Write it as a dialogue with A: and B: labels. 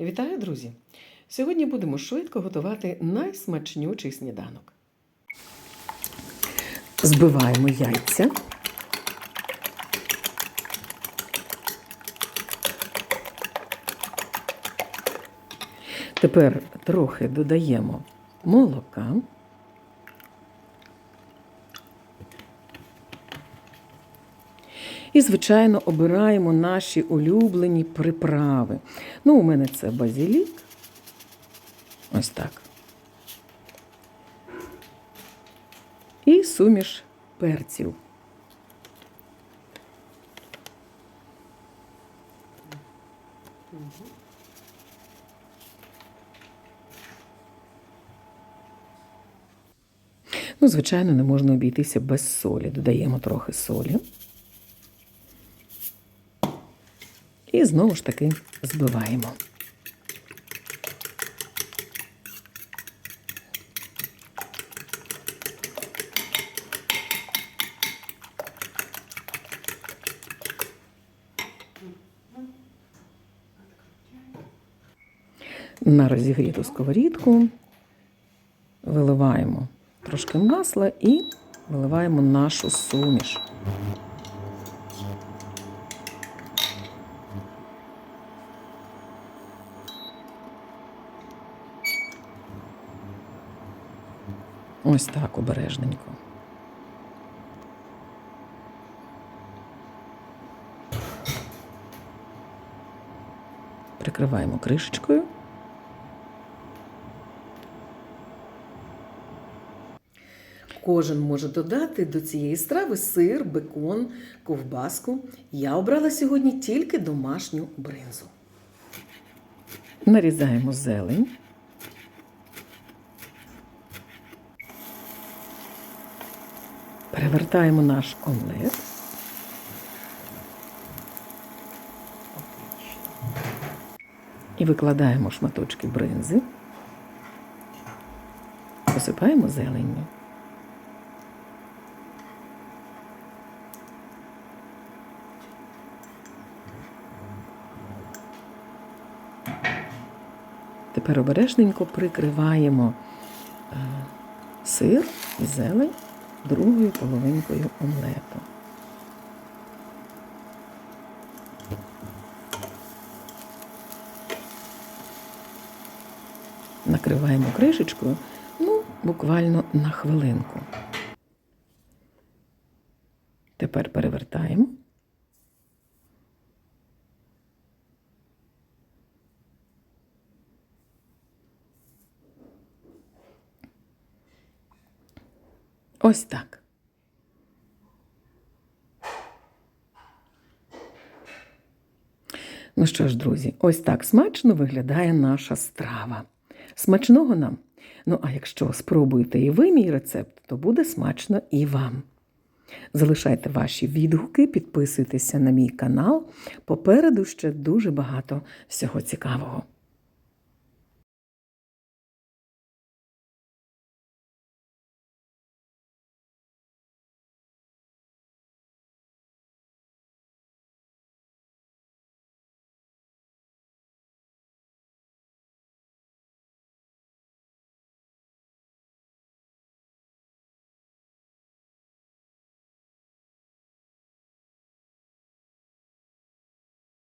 A: Вітаю, друзі! Сьогодні будемо швидко готувати найсмачнючий сніданок. Збиваємо яйця. Тепер трохи додаємо молока. І, звичайно, обираємо наші улюблені приправи. Ну, у мене це базилік. Ось так. І суміш перців. Ну, звичайно, не можна обійтися без солі. Додаємо трохи солі. І знову ж таки збиваємо. На розігріту сковорідку виливаємо трошки масла і виливаємо нашу суміш. Ось так обережненько. Прикриваємо кришечкою. Кожен може додати до цієї страви сир, бекон, ковбаску. Я обрала сьогодні тільки домашню бринзу. Нарізаємо зелень. Перевертаємо наш омлет. І викладаємо шматочки бринзи. Посипаємо зеленню. Тепер обережненько прикриваємо е, сир і зелень другою половинкою омлету. Накриваємо кришечкою, ну, буквально на хвилинку. Тепер перевертаємо. Ось так. Ну що ж, друзі, ось так смачно виглядає наша страва. Смачного нам. Ну, а якщо спробуєте і ви мій рецепт, то буде смачно і вам. Залишайте ваші відгуки, підписуйтеся на мій канал. Попереду ще дуже багато всього цікавого.